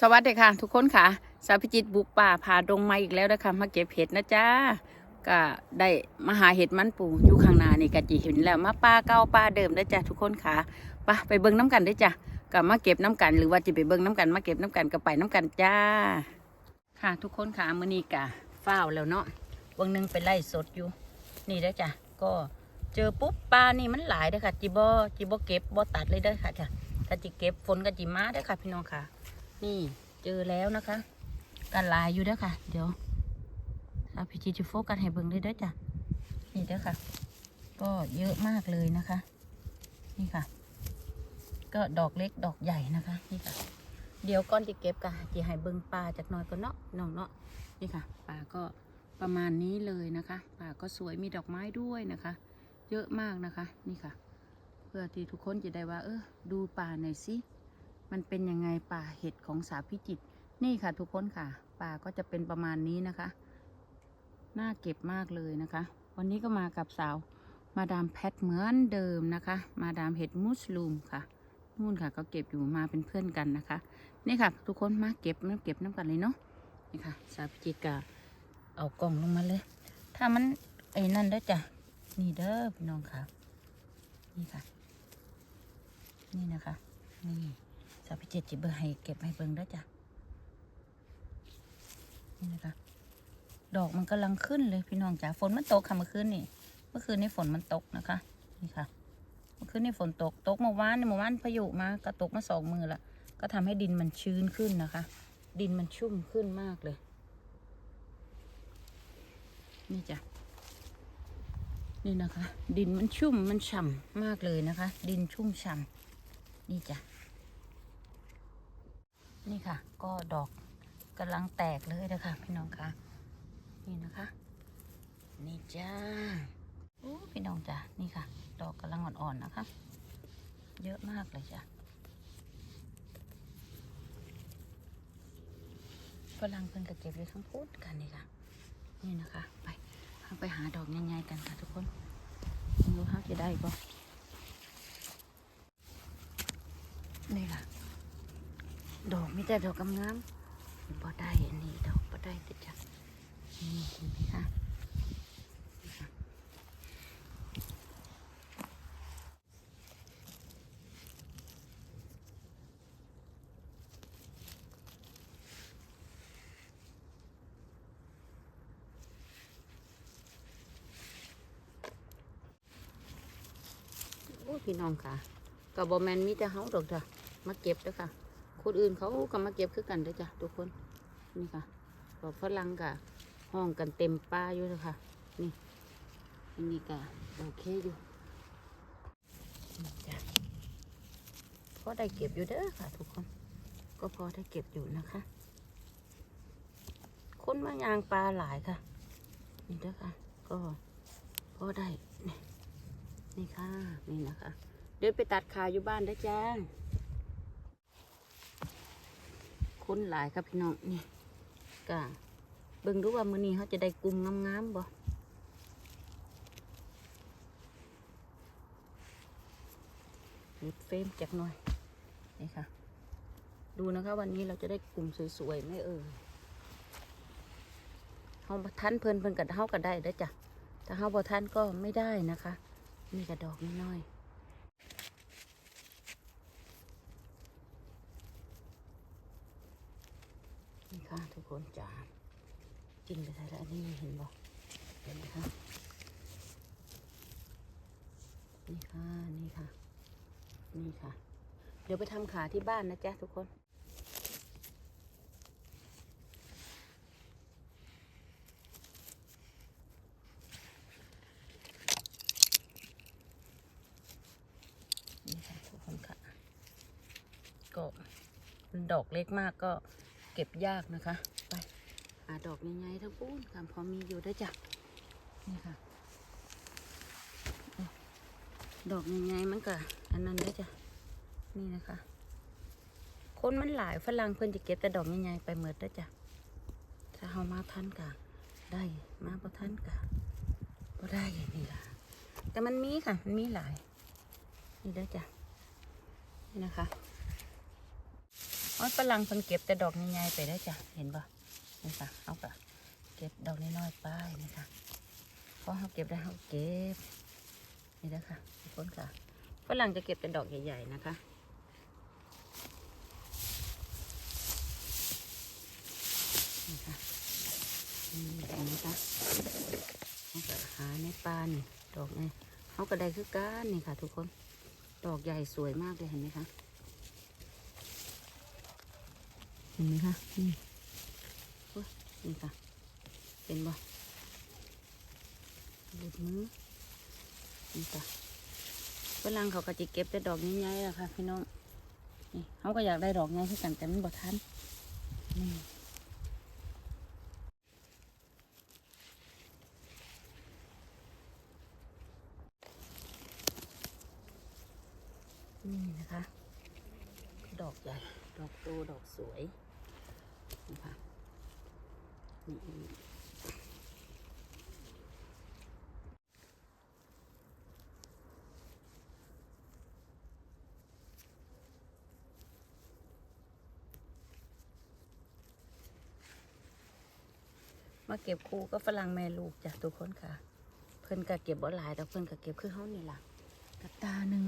สวัสดีค่ะ ทุกคนค่ะ สาพิจิตบุกป่าพาดงมาอีกแล้วนะคะมาเก็บเห็ดนะจ๊ะก็ได้มาหาเห็ดมันปูอยู่ข้างหน้านี่ก็จีเห็นแล้วมาป้าเก้าป้าเดิมนะจ๊ะทุกคนค่ะไปไปเบิ้งน้ำกันด้อจ้ะก็มาเก็บน้ำกัน หรือว่าจะไปเบิ้งน้ำกันมาเก็บน้ำกันก็ไปน้ำกันจ้า ค่ะ ทุกคนค่ะมื้อนี้กะฟ้าแล้วเนาะวังหนึงไปไล่สดอยู่ นี่เด้จ้ะก็เจอปุ๊บปลานี่มันหลายเด้อค่ะ จิบอจิบอเก็บบ่ตัดเลยเด้อค่ะจ้ะถ้าจิเก็บฝนก็จิมาเด้อค่ะพี่น้องค่ะ นี่เจอแล้วนะคะกันลายอยู่เด้อค่ะ เดี๋ยวถ้าพี่จีจะโฟกัสให้เบิ่งเลยเด้อจ้ะนี่เด้อค่ะ ก็เยอะมากเลยนะคะ นี่ค่ะ ก็ดอกเล็กดอกใหญ่นะคะนี่ค่ะ เดี๋ยวก่อนจะเก็บกะจะให้เบิ่งปลาจากหน่อยก่อนเนาะน้องเนาะนี่ค่ะปลาก็ประมาณนี้เลยนะคะปลาก็สวยมีดอกไม้ด้วยนะคะ เยอะมากนะคะนี่ค่ะ เพื่อที่ทุกคนจะได้ว่า เออดูป่าหน่อยสิ มันเป็นยังไงป่าเห็ดของสาวพิจิตรนี่ค่ะทุกคนค่ะ ป่าก็จะเป็นประมาณนี้นะคะ น่าเก็บมากเลยนะคะ วันนี้ก็มากับสาวมาดามแพทเหมือนเดิมนะคะ มาดามเห็ดมุสลูมค่ะนู่นค่ะก็เก็บอยู่มาเป็นเพื่อนกันนะคะ นี่ค่ะ ทุกคนมาเก็บน้ำเก็บน้ำกันเลยเนาะนี่ค่ะ สาวพิจิตรก็เอากล่องลงมาเลย ถ้ามันไอ้นั่นเด้จ้ะนี่เด้อพี่น้องค่ะ นี่ค่ะ นี่นะคะ นี่ สาวพิจิตจิเบอร์ให้เก็บให้เบิ่งได้จ้ะ นี่นะคะ ดอกมันกำลังขึ้นเลยพี่น้องจ๋า ฝนมันตกค่ะเมื่อคืนนี่ เมื่อคืนนี้ฝนมันตกนะคะ นี่ค่ะ เมื่อคืนนี้ฝนตก ตกเมื่อวานนี่เมื่อวานพายุมาก็ตกมาสองมือละ ก็ทำให้ดินมันชื้นขึ้นนะคะ ดินมันชุ่มขึ้นมากเลย นี่จ้ะนี่นะคะ ดินมันชุ่มมันฉ่ำมากเลยนะคะ ดินชุ่มฉ่ำนี่จ้ะ นี่ค่ะ ก็ดอกกำลังแตกเลยนะคะพี่น้องคะนี่นะคะ นี่จ้าโอ้พี่น้องจ้ะนี่ค่ะ ดอกกำลังอ่อนๆนะคะ เยอะมากเลยจ้ะฝรั่งเพิ่นก็เก็บเลยทั้งพูดกันนี่ค่ะ นี่นะคะ ไปไปหาดอกใหญ่ๆกันค่ะทุกคนไม่รู้เขาจะได้ปะนี่ค่ะ ดอกมีแต่ดอกงามๆบ่ได้อันนี้ดอกบ่ได้ติดจักนี่เห็นไหมคะนี่ค่ะโอ้พี่น้องค่ะกับบอแมนมีแต่เฮาดอกจ้ะมาเก็บเด้อค่ะ คนอื่นเขาก็มาเก็บคือกันเด้อจ้ะทุกคนนี่ค่ะก็ฝรั่งกะห้องกันเต็มป่าอยู่เลยค่ะนี่อันนี้กะโอเคอยู่นี่จ้ะก็ได้เก็บอยู่เด้อค่ะ ทุกคน ก็พอได้เก็บอยู่นะคะ คนมายางปลาหลายค่ะนี่เด้อค่ะ ก็พอได้นี่นี่ค่ะนี่นะคะ เดี๋ยวไปตัดขาอยู่บ้านได้จ้า คนหลายครับพี่น้องนี่ก็เบิ่งดูว่ามื้อนี้เขาจะได้กลุ่มงามๆบ่หยุดเฟรมจักหน่อยนี่ค่ะ ดูนะคะวันนี้เราจะได้กลุ่มสวยๆไหมเออเฮาบ่ทันเพลินเพลินกับเฮาก็ได้เด้อจ้ะถ้าเฮาบ่ทันก็ไม่ได้นะคะ นี่กระดอกน้อยๆ นี่ คนจ้ากินไปใส่แล้วอันนี้เห็นบ่เห็นไหมคะนี่ค่ะ นี่ค่ะ นี่ค่ะ เดี๋ยวไปทำขาที่บ้านนะจ๊ะทุกคนนี่ค่ะทุกคนค่ะก็ดอกเล็กมากก็เก็บยากนะคะ ดอกใหญ่ๆทั้งปูนค่ะพอมีอยู่ได้จ้ะนี่ค่ะ ดอกใหญ่ๆมันก็อันนั้นได้จ้ะนี่นะคะ คนมันหลายฝรั่งเพิ่นจะเก็บแต่ดอกใหญ่ๆไปเมดได้จ้ะถ้าเฮามาทันกะได้มาบ่ทันกะบ่ได้อย่างนี้ล่ะแต่มันมีค่ะมันมีหลายนี่เด้จ้ะนี่นะคะเอาอ้อยฝรั่งเพิ่นเก็บแต่ดอกใหญ่ๆไปได้จ้ะเห็นปะ นี่ค่ะเอากะเก็บดอกน้อยๆไปนี่ค่ะพอเขาเก็บได้เขาเก็บนี่นะคะทุกคนค่ะฝรั่งจะเก็บเป็นดอกใหญ่ ๆ นะคะนี่ค่ะนไหมคะเขาก็หาในปานดอกนี่เขาก็ได้คือกันนี่ค่ะ ทุกคนดอกใหญ่สวยมากเลยเห็นไหมคะเห็นไหมคะนี่ นี่ค่ะ เป็นบ่หลุดมือนี่ค่ะฝรั่งเขาก็จะเก็บแต่ดอกใหญ่ๆอะค่ะ พี่น้อง นี่เขาก็อยากได้ดอกใหญ่ที่กันแต่มันบ่ทันนี่นี่นะคะ ดอกใหญ่ ดอกโต ดอกสวยนะคะ มาเก็บคู่ก็ฝรั่งแม่ลูกจ้ะทุกคนค่ะ เพิ่นก็เก็บบ่หลายแต่เพิ่นก็เก็บคือเฮานี่ล่ะกระตาหนึ่ง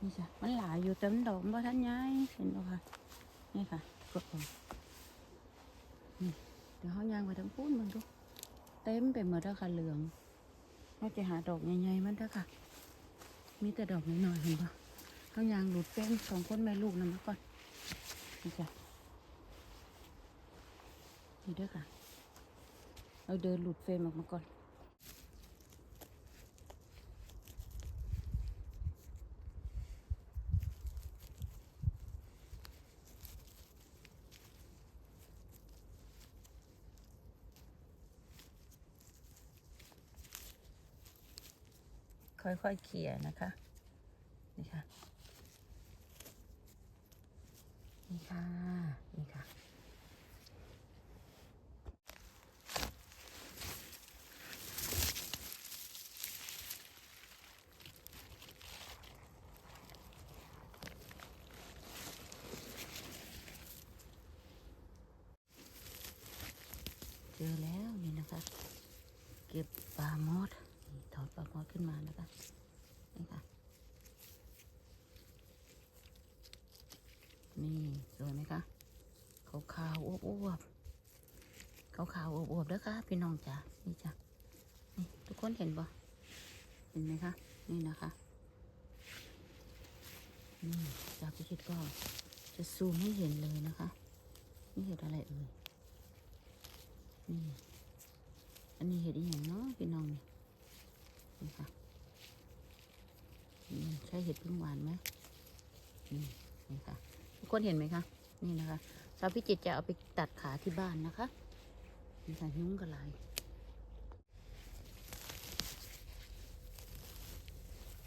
นี่จ้ะมันหลายอยู่แต่มันดอกบ่ทันย้ายเห็นบ่ค่ะนี่ค่ะกดลงนี่ เดี๋ยวเขายางไปทั้งพูนมันดูเต็มไปหมดแล้วค่ะเหลืองเราจะหาดอกใหญ่ๆมันเถอะค่ะ มีแต่ดอกน้อยๆเห็นปะเขายางหลุดเป้งสองคนแม่ลูกนั่นมาก่อนนี่จ้ะนี่เด้อค่ะ เราเดินหลุดเฟรมออกมาก่อน ค่อยๆเขี่ยนะคะ นี่ค่ะ นี่ค่ะ นี่ค่ะ เจอแล้วนี่นะคะ เก็บปลาโมดนี่ถอดปลาโมดขึ้นมานะคะ นี่ค่ะ นี่สวยไหมคะขาวขาวๆอวบอวบ ขาวๆอวบๆแล้วค่ะพี่น้องจ๋านี่จ้ะนี่ทุกคนเห็นปะเห็นไหมคะนี่นะคะนี่จากพิชิตก็จะซูมให้เห็นเลยนะคะ นี่เห็นอะไรเอ่ยนี่อันนี้เห็ดอีหยังเนาะพี่น้องนี่นี่ค่ะใช่เห็ดพึ่งหวานไหมนี่นี่ค่ะทุกคนเห็นไหมคะนี่นะคะสาวพิจิตจะเอาไปตัดขาที่บ้านนะคะ นี่ค่ยุ้งกระไร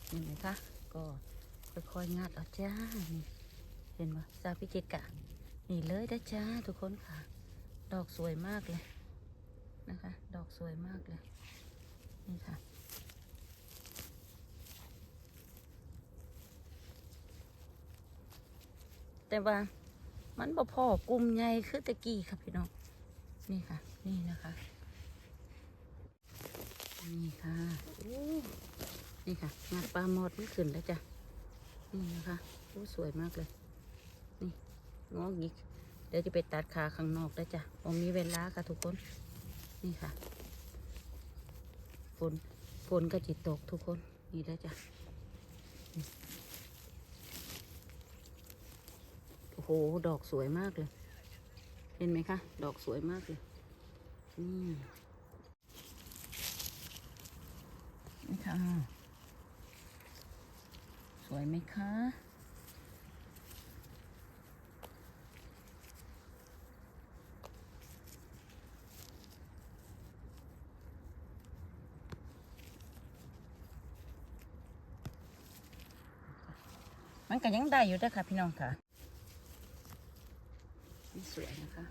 เห็นไหมคะ ก็ค่อยๆงัดเอาจ้า เห็นไหมสาพิจิตกะ นี่เลยนะจ้าทุกคนค่ะ ดอกสวยมากเลยนะคะ ดอกสวยมากเลย นี่ค่ะ แต่ว่ามันบ่พอกลุ่มใหญ่คือตะกี้ค่ะพี่น้อง นี่ค่ะ นี่นะคะ นี่ค่ะนี่ค่ะงาปลาหมดมันขึ้นแล้วจ้ะ นี่นะคะโอ้สวยมากเลย นี่งอกอีกเดี๋ยวจะไปตัดขาข้างนอกแล้วจ้ะผมมีเวลาค่ะทุกคน นี่ค่ะ ฝน ฝนก็จิตตกทุกคน นี่แล้วจ้ะ โอ้โห ดอกสวยมากเลย ห็นไหมคะ ดอกสวยมากเลยนี่ค่ะ สวยไหมคะมันก็ยังได้อยู่ด้อค่ะพี่น้องค่ะ สวยนะคะ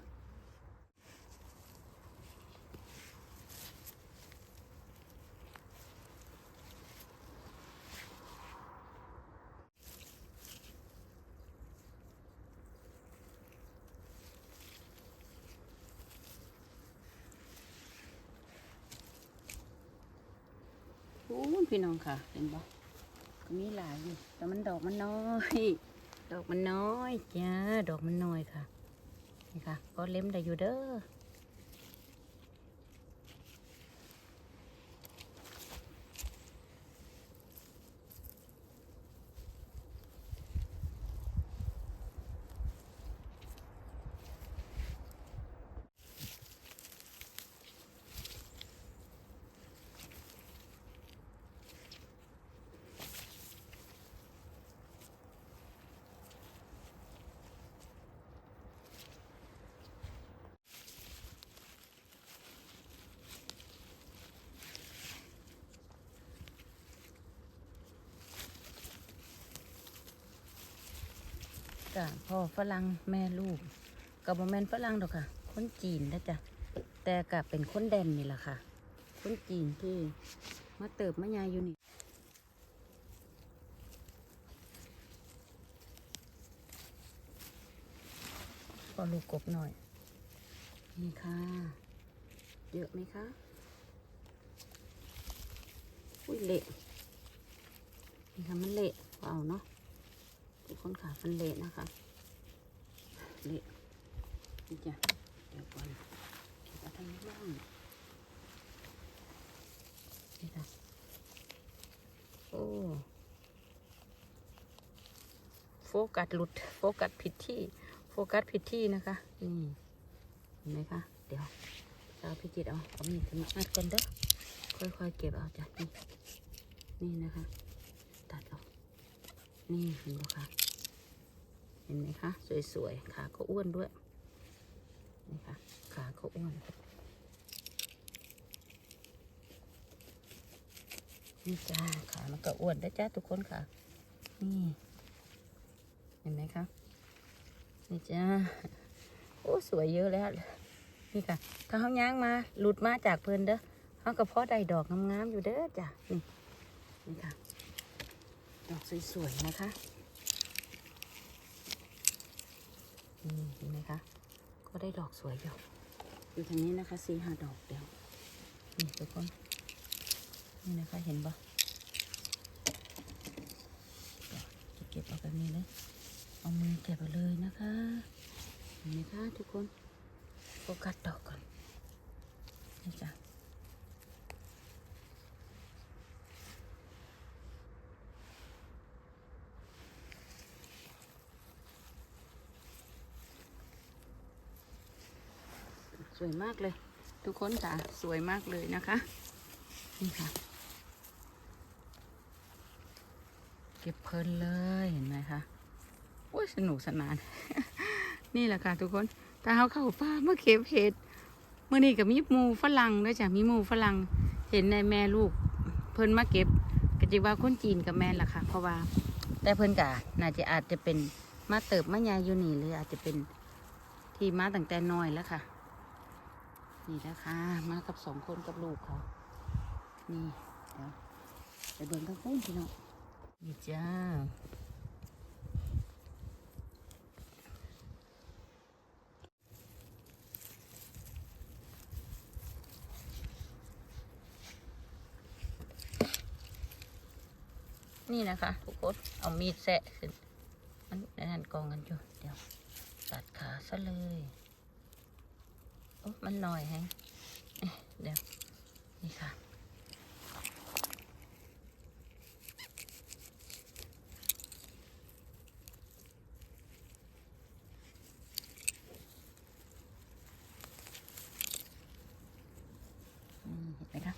โอ้พี่น้องค่ะ เห็นบ่กมีหลายอยู่ แต่มันดอกมันน้อย ดอกมันน้อยจ้า ดอกมันน้อยค่ะ นี่ค่ะก็เล็มได้อยู่เด้อ จ้ะพ่อฝรั่งแม่ลูกกับโมแมนฝรั่งดอกค่ะ คนจีนนะจ๊ะแต่กับเป็นคนแดนนี่แหละค่ะ คนจีนที่มาเติบมายายอยู่นี่พอลูกกบหน่อย นี่ค่ะ เยอะไหมคะอุ้ยเละนี่ค่ะมันเละเอาเนาะ ทุกคนค่ะมันเละนะคะเละนี่จ้ะเดี๋ยวก่อนเก็บเอาทางนี้บ้างนี่ค่ะโอ้โฟกัสหลุดโฟกัสผิดที่โฟกัสผิดที่นะคะนี่เห็นไหมคะเดี๋ยวเอาพี่จิตเอาเอามีดมาอัดกันเด้อค่อยๆเก็บเอาจ้ะนี่นี่นะคะ ตัดออกนี่เห็นไหมคะ ห็นไหมคะ สวยๆ ขาก็อ้วนด้วยนี่ค่ะขาก็อ้วนนี่จ้าขามันก็อ้วนได้จ้าทุกคนค่ะ นี่ เห็นไหมคะนี่จ้าโอ้สวยเยอะแล้ว นี่ค่ะ ถ้าเขาย่างมาหลุดมาจากเพลินเด้อเขาก็เพาะได้ดอกงามๆอยู่เด้อจ้ะนี่นี่ค่ะ ดอกสวยๆนะคะ นี่เห็นไหมคะ ก็ได้ดอกสวยอยู่อยู่ทางนี้นะคะสี่ห้าดอกเดียว นี่ทุกคน นี่นะคะเห็นปะเดี๋ยวจะเก็บเอาแบบนี้เลย เอามือเก็บเอาเลยนะคะ เห็นไหมคะทุกคนโฟกัสดอกก่อน นี่จ้ะ ส วยมากเลย ทุกคนค่ะสวยมากเลยนะคะนี่ค่ะ เก็บเพลินเลยเห็นไหมคะโอ้ยสนุกสนาน นี่แหละค่ะทุกคนถ้าเขาเข้าป่าเมื่อเก็บเห็ดเมื่อนี้กับมีมูฝรั่งด้วยจ้ะมีมูฝรั่งเห็นในแม่ลูก เพิ่นมาเก็บก็จิว่าคนจีนกับแม่ล่ะค่ะ เพราะว่า แต่เพิ่นกะน่าจะอาจจะเป็นมาเติบมายายอยู่นี่หรืออาจจะเป็นที่มาตั้งแต่น้อยแล้วค่ะ นี่นะคะ มากับสองคนกับลูกเขา นี่เดี๋ยวไปเบิ่งทั้งคู่พี่น้องนี่จ้านี่นะคะทุกคนเอามีดแสะขึ้น มันนนั้นกองกันอยู่ เดี๋ยว ตัดขาซะเลย มันลอยแฮงเดี๋ยว นี่ค่ะ อืมเห็นไหมคะ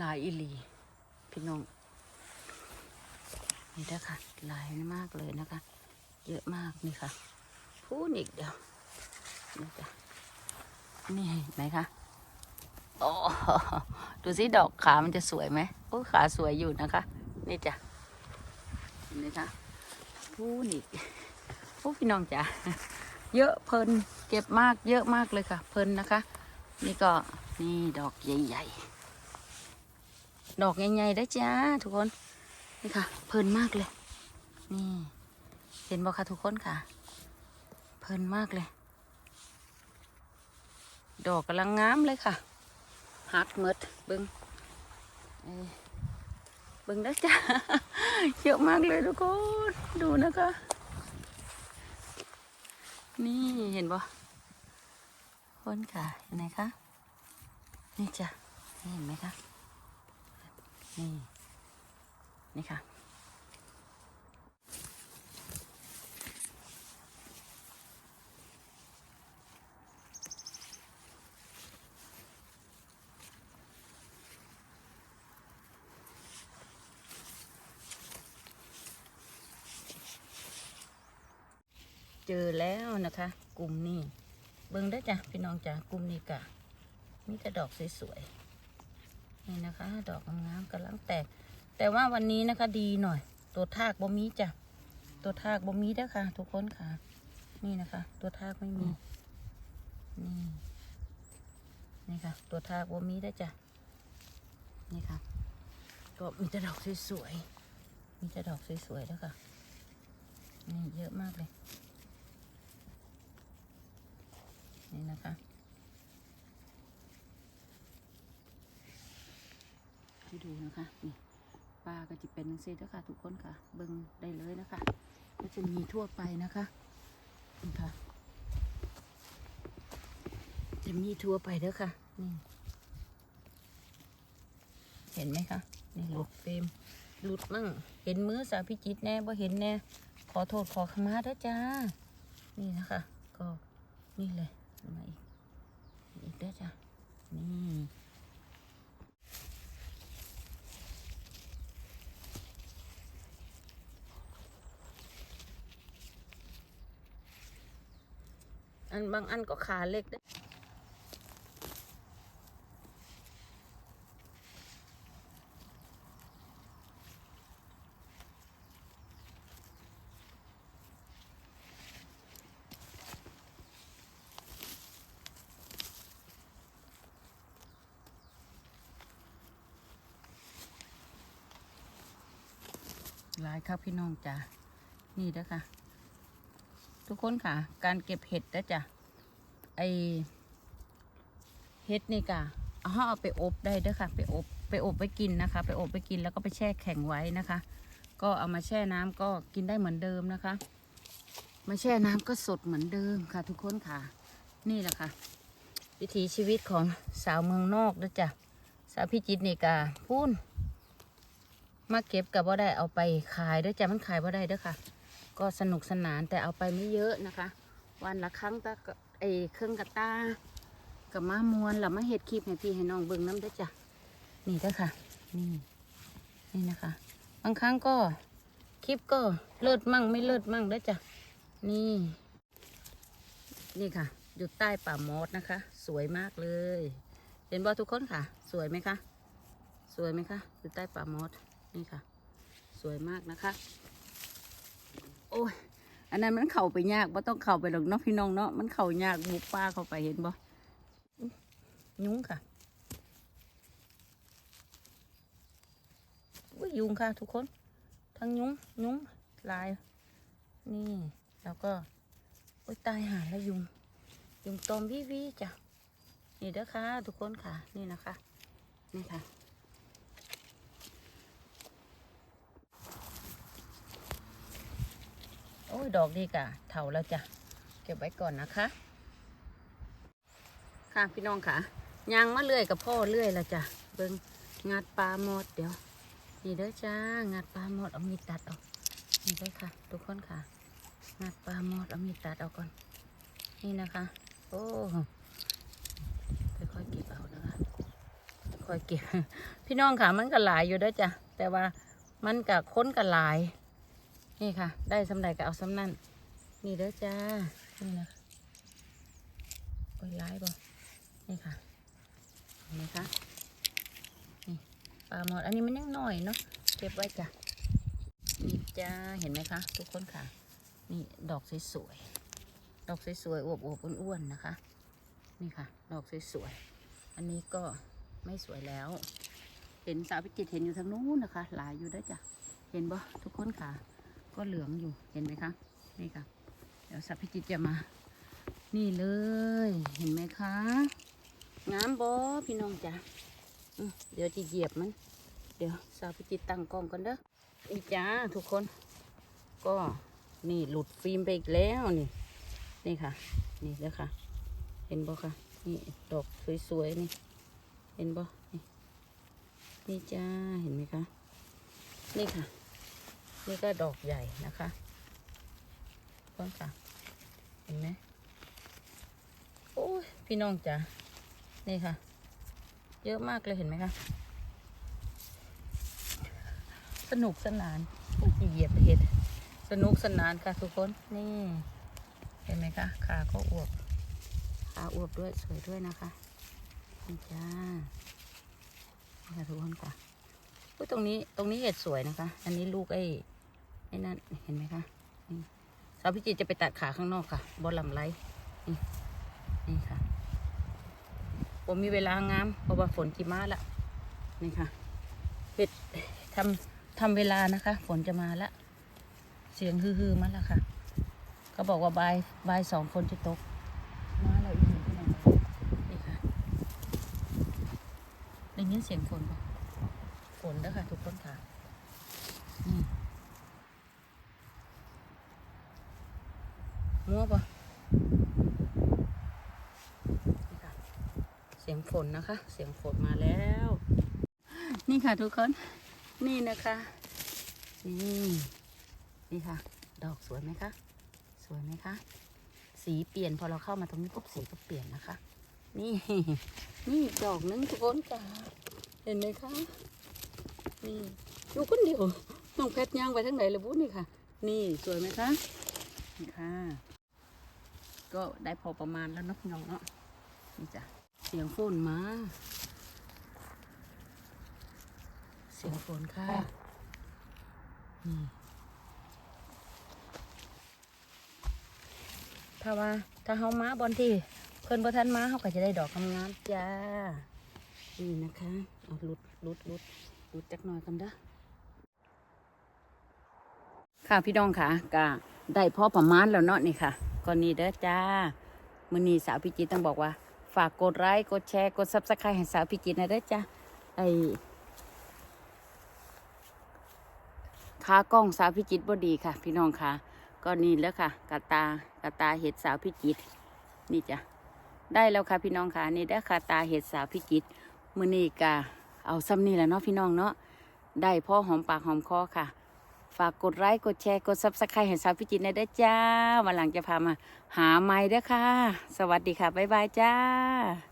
ลายอีหลี พี่น้อง นี่นะคะลายมากเลยนะคะ เยอะมากนี่ค่ะ พูนอีกเดียวนี่จ้ะนี่เห็นไหมคะโอ้ดูสิดอกขามันจะสวยไหมโอ้ขาสวยอยู่นะคะ นี่จ้ะเห็นไหมคะพูนอีกโอ้พี่น้องจ้ะเยอะเพลินเก็บมากเยอะมากเลยค่ะ เพลินนะคะ นี่ก็นี่ดอกใหญ่ ๆ ดอกใหญ่ๆได้จ้าทุกคน นี่ค่ะ เพลินมากเลย นี่ เห็นบ่คะทุกคนค่ะ เพลินมากเลย ดอกกำลังงามเลยค่ะหักหมดเบิงเอ้ยเบิ้งได้จ้าเยอะมากเลยทุกคน ดูนะคะ นี่เห็นบ่คนค่ะเห็นไหมคะ นี่จ้ะนี่เห็นไหมคะ นี่ นี่ค่ะ เจอแล้วนะคะ กลุ่มนี้ เบิ่งได้จ้ะ พี่น้องจ้ะ กลุ่มนี้กะมีแต่ดอกสวยๆ นี่นะคะ ดอกงามๆกำลังแตก แต่ว่าวันนี้นะคะดีหน่อย ตัวทากบ่มีจ้ะตัวทากบ่มีเด้อค่ะ ทุกคนค่ะ นี่นะคะ ตัวทากไม่มี นี่นี่ค่ะ ตัวทากบ่มีได้จ้ะนี่ค่ะ ก็มีแต่ดอกสวยๆมีแต่ดอกสวยๆแล้วค่ะนี่เยอะมากเลย นี่นะคะ ให้ดูนะคะนี่ปลาก็จะเป็นนังซี่นะคะทุกคนค่ะเบิ่งได้เลยนะคะ ก็จะมีทั่วไปนะคะนี่ค่ะ จะมีทั่วไปเด้อค่ะนี่เห็นไหมคะนี่หลุดเฟรมหลุดมั่ง เห็นมือสาวพิจิตแน่บ่เห็นแน่ขอโทษขอขมาเด้อจ้า นี่นะคะ ก็นี่เลยมาอีกอีกเด้อจ้ะนี่ อันบางอันก็ขาเล็กด้หลายครับพี่น้องจ้ะนี่เด้อค่ะ ทุกคนค่ะ การเก็บเห็ดนะจ้ะไอเห็ดนี่กะเอาห่อาไปอบได้เด้อค่ะ ไปอบไปอบไปกินนะคะ ไปอบไปกินแล้วก็ไปแช่แข็งไว้นะคะ ก็เอามาแช่น้ำก็กินได้เหมือนเดิมนะคะ มาแช่น้ำก็สดเหมือนเดิมค่ะ ทุกคนค่ะ นี่แหละค่ะ วิถีชีวิตของสาวเมืองนอกนะจ้ะสาวพิจิตรนี่กะพูนมาเก็บกับว่าได้เอาไปขายด้วยจ้ะมันขายว่าได้เด้อค่ะ ก็สนุกสนานแต่เอาไปไม่เยอะนะคะ วันละครั้งตะกะไอเครื่องกระตากับมามวนแล้วมาเห็ดคลิปให้พี่ให้น้องเบิ่งน้ำเด้จ้ะนี่เด้อค่ะ นี่นี่นะคะ บางครั้งก็คลิปก็เลิศมั่งไม่เลิศมั่งเด้จ้ะนี่ นี่ค่ะ อยู่ใต้ป่ามอสนะคะ สวยมากเลย เห็นบ่ทุกคนค่ะ สวยไหมคะสวยไหมคะอยู่ใต้ป่ามอสนี่ค่ะ สวยมากนะคะ โอ้ยอันนั้นมันเข่าไปยากว่าต้องเข่าไปหรอกเนาะพี่น้องเนาะมันเข่ายากบุกป้าเข้าไปเห็นบ่อุ๊ยยุงค่ะอุ้ยยุงค่ะ ทุกคน ทั้งยุ้งยุ้งลาย นี่ แล้วก็โอ้ยตายหาแล้วยุง ยุงตอมวิวีจ้ะนี่เด้อค่ะ ทุกคนค่ะ นี่นะคะ นี่ค่ะ โอ้ยดอกดีกะเถาแล้วจ้ะเก็บไว้ก่อนนะคะ ค่ะพี่น้องค่ะยางมาเลื่อยกับพ่อเลื่อยแล้วจ้ะเบิงงัดปลาหมดเดี๋ยว นี่เด้อจ้างัดปลาหมดเอามีดตัดออกนี่เด้อค่ะ ทุกคนค่ะงัดปลาหมดเอามีดตัดออกก่อน นี่นะคะ โอ้ค่อยๆเก็บเอานะคะค่อยๆเก็บ พี่น้องค่ะมันก็หลายอยู่เด้อจ้ะแต่ว่ามันกับค้นกับหลาย นี่ค่ะ ได้สำใดก็เอาสำนั่นนี่เด้อจ้า นี่นะโอ้ยร้ายบ่นี่ค่ะเห็นไหมคะนี่ปลาหมดอันนี้มันยังน้อยเนาะเก็บไว้จ้ะนี่จ้าเห็นไหมคะ ทุกคนค่ะ นี่ดอกสวยๆดอกสวยๆอวบๆอ้วนๆนะคะ นี่ค่ะ ดอกสวยๆอันนี้ก็ไม่สวยแล้ว เห็นสาวพิจิตรเห็นอยู่ทางนู้นนะคะ หลายอยู่เด้อจ้ะเห็นบ่ทุกคนค่ะ ก็เหลืองอยู่เห็นไหมคะนี่ค่ะ เดี๋ยวสับพิจิตจะมา นี่เลยเห็นไหมคะงามบอพี่น้องจ้ะเดี๋ยวจะเหยียบมัน เดี๋ยวสาวพิจิตตั้งกล้องกันเด้อนี่จ้าทุกคน ก็นี่หลุดฟิล์มไปอีกแล้วนี่ นี่ค่ะ นี่เด้อค่ะ เห็นบ่ค่ะ นี่ดอกสวยๆนี่ เห็นบ่นี่นี่จ้าเห็นไหมคะ นี่ค่ะ นี่ก็ดอกใหญ่นะคะก้อนค่ะ เห็นไหมโอ้ยพี่น้องจ้ะนี่ค่ะ เยอะมากเลยเห็นไหมคะ สนุกสนานเหยียบเห็ด สนุกสนานค่ะทุกคน นี่ เห็นไหมคะ ขาก็อวบ ขาอวบด้วยสวยด้วยนะคะนี่จ้านี่ค่ะทุกคนค่ะตรงนี้ตรงนี้เห็ดสวยนะคะ อันนี้ลูกไอ้ ไอ้นั่นเห็นไหมคะนี่สาวพิจิตรจะไปตัดขาข้างนอกค่ะบนลำไรนี่นี่ค่ะ ผมมีเวลางามเพราะว่าฝนกี่มาละนี่ค่ะเห็ดทำทำเวลานะคะ ฝนจะมาละ เสียงฮือๆมาล้วค่ะ ก็บอกว่าบายบายสองฝนจะตกมาแล้วอีกหนึ่งที่ไหนนี่ค่ะได้ยินเสียงฝนปะฝนเด้อค่ะ ทุกคนค่ะนี่ มัวปะนี่ค่ะเสียงฝนนะคะ เสียงฝนมาแล้ว นี่ค่ะทุกคน นี่นะคะนี่นี่ค่ะ ดอกสวยไหมคะ สวยไหมคะ สีเปลี่ยนพอเราเข้ามาตรงนี้ปุ๊บสีก็เปลี่ยนนะคะ นี่ นี่อีกดอกนึงทุกคนจ้าเห็นไหมคะ นี่อยู่คนเดียวน้องแพทย่างไปทั้งไหนเลยบุนี่ค่ะ นี่สวยไหมคะ นี่ค่ะ ก็ได้พอประมาณแล้วเนาะพี่น้องเนาะนี่จ้ะเสียงฝนมา เสียงฝนค่ะนี่ถ้าว่าถ้าเฮามาบอนที่เพิ่นบ่ทันมาเฮาก็จะได้ดอกงามๆจ้านี่นะคะเอาหลุดหลุดหลุดหลุดจักหน่อยกันเด้อ ค่ะพี่น้องค่ะก็ได้พอประมาณแล้วเนาะนี่ค่ะก็นี่เด้อจ้ามือนี้สาวพิจิตต้องบอกว่า ฝากกดไลค์กดแชร์กด Subscribe ให้สาวพิจิตนะเด้อจ้าไอ้ขากล้องสาวพิจิตบดีค่ะ พี่น้องค่ะ ก็นี่แล้วค่ะกระตากระตาเห็ดสาวพิจิตนี่จ้ะได้แล้วค่ะพี่น้องค่ะนี่ได้อค่ะตาเห็ดสาวพิจิตมือนี้กะเอาซ้ำนี่แหละเนาะพี่น้องเนาะได้พ่อหอมปากหอมคอค่ะ ฝากกดไลค์กดแชร์กดซับสไครต์ให้สาวพิจิตรนะเด้จ้าวันหลังจะพามา หาไม้เด้อค่ะ สวัสดีค่ะ บ๊ายบายจ้า